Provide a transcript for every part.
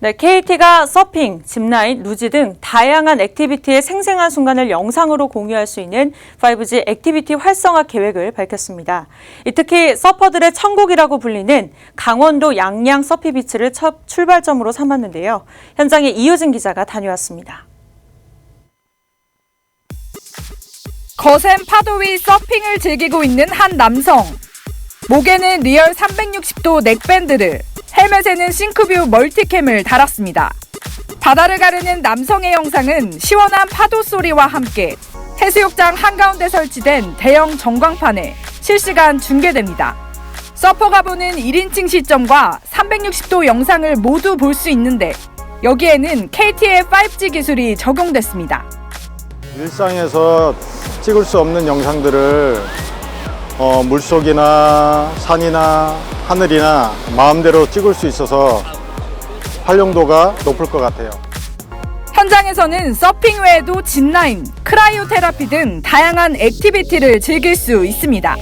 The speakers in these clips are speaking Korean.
네, KT가 서핑, 짚라인, 루지 등 다양한 액티비티의 생생한 순간을 영상으로 공유할 수 있는 5G 액티비티 활성화 계획을 밝혔습니다. 이 특히 서퍼들의 천국이라고 불리는 강원도 양양 서피비치를 첫 출발점으로 삼았는데요. 현장에 이효진 기자가 다녀왔습니다. 거센 파도 위 서핑을 즐기고 있는 한 남성. 목에는 리얼 360도 넥밴드를, 헬멧에는 싱크뷰 멀티캠을 달았습니다. 바다를 가르는 남성의 영상은 시원한 파도 소리와 함께 해수욕장 한가운데 설치된 대형 전광판에 실시간 중계됩니다. 서퍼가 보는 1인칭 시점과 360도 영상을 모두 볼 수 있는데 여기에는 KT의 5G 기술이 적용됐습니다. 일상에서 찍을 수 없는 영상들을 어, 물속이나 산이나 하늘이나 마음대로 찍을 수 있어서 활용도가 높을 것 같아요. 현장에서는 서핑 외에도 짚라인, 크라이오 테라피 등 다양한 액티비티를 즐길 수 있습니다.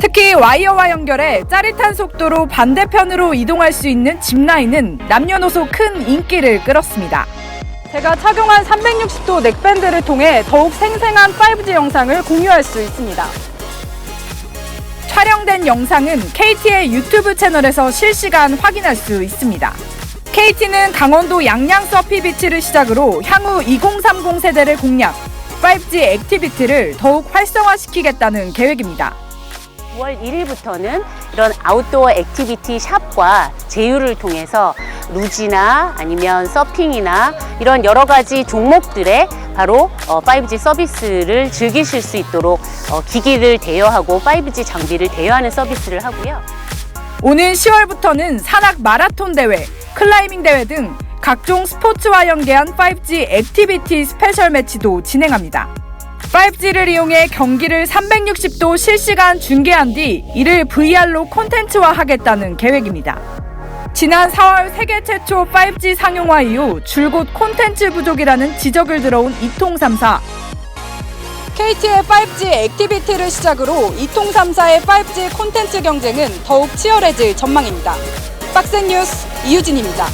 특히 와이어와 연결해 짜릿한 속도로 반대편으로 이동할 수 있는 짚라인은 남녀노소 큰 인기를 끌었습니다. 제가 착용한 360도 넥밴드를 통해 더욱 생생한 5G 영상을 공유할 수 있습니다. 촬영된 영상은 KT의 유튜브 채널에서 실시간 확인할 수 있습니다. KT는 강원도 양양 서피 비치를 시작으로 향후 2030 세대를 공략, 5G 액티비티를 더욱 활성화시키겠다는 계획입니다. 9월 1일부터는 이런 아웃도어 액티비티 샵과 제휴를 통해서 루지나 아니면 서핑이나 이런 여러 가지 종목들의 바로 어, 5G 서비스를 즐기실 수 있도록 어, 기기를 대여하고 5G 장비를 대여하는 서비스를 하고요. 오는 10월부터는 산악 마라톤 대회, 클라이밍 대회 등 각종 스포츠와 연계한 5G 액티비티 스페셜 매치도 진행합니다. 5G를 이용해 경기를 360도 실시간 중계한 뒤 이를 VR로 콘텐츠화 하겠다는 계획입니다. 지난 4월 세계 최초 5G 상용화 이후 줄곧 콘텐츠 부족이라는 지적을 들어온 이통 3사. KT의 5G 액티비티를 시작으로 이통 3사의 5G 콘텐츠 경쟁은 더욱 치열해질 전망입니다. 빡센 뉴스 이유진입니다.